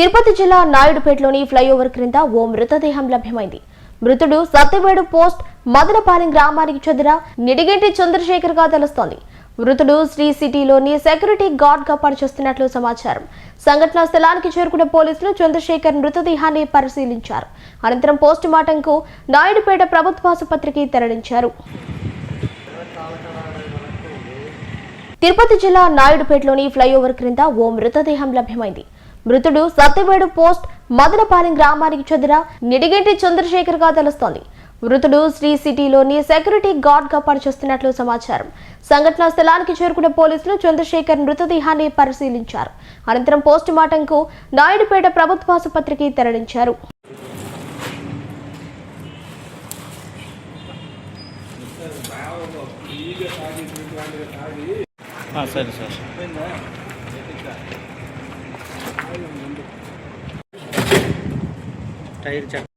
తిరుపతి జిల్లా నాయుడుపేటలోని ఫ్లైఓవర్ క్రింద ఓ మృతదేహం లభ్యమైంది. మృతుడు సత్యవేడు పోస్ట్ మదనపాలెం గ్రామానికి చెందిన నిడిగంటి చంద్రశేఖర్గా తెలుస్తోంది. మృతుడు శ్రీ సిటీలోని సెక్యూరిటీ గార్డ్గా పనిచేస్తున్నట్లు సమాచారం. సంఘటనా స్థలానికి చేరుకున్న పోలీసులు చంద్రశేఖర్ మృతదేహాన్ని పరిశీలించారు. అనంతరం పోస్ట్ మార్టంకు నాయుడుపేట ప్రభుత్వ ఆసుపత్రికి తరలించారు. తిరుపతి జిల్లా నాయుడుపేటలోని ఫ్లైఓవర్ క్రింద ఓ మృతదేహం లభ్యమైంది. మృతుడు సత్యవేడు పోస్ట్ మదనపాలెం గ్రామానికి చెందిన నిడిగంటి చంద్రశేఖర్గా తెలుస్తోంది. మృతుడు శ్రీ సిటీలోని సెక్యూరిటీ గార్డ్గా పనిచేస్తున్నట్లు సమాచారం. సంఘటనా స్థలానికి చేరుకున్న పోలీసులు చంద్రశేఖర్ మృతదేహాన్ని పరిశీలించారు. అనంతరం పోస్టు మార్టంకు నాయుడుపేట ప్రభుత్వ ఆసుపత్రికి తరలించారు. సరే సార్. टायर चक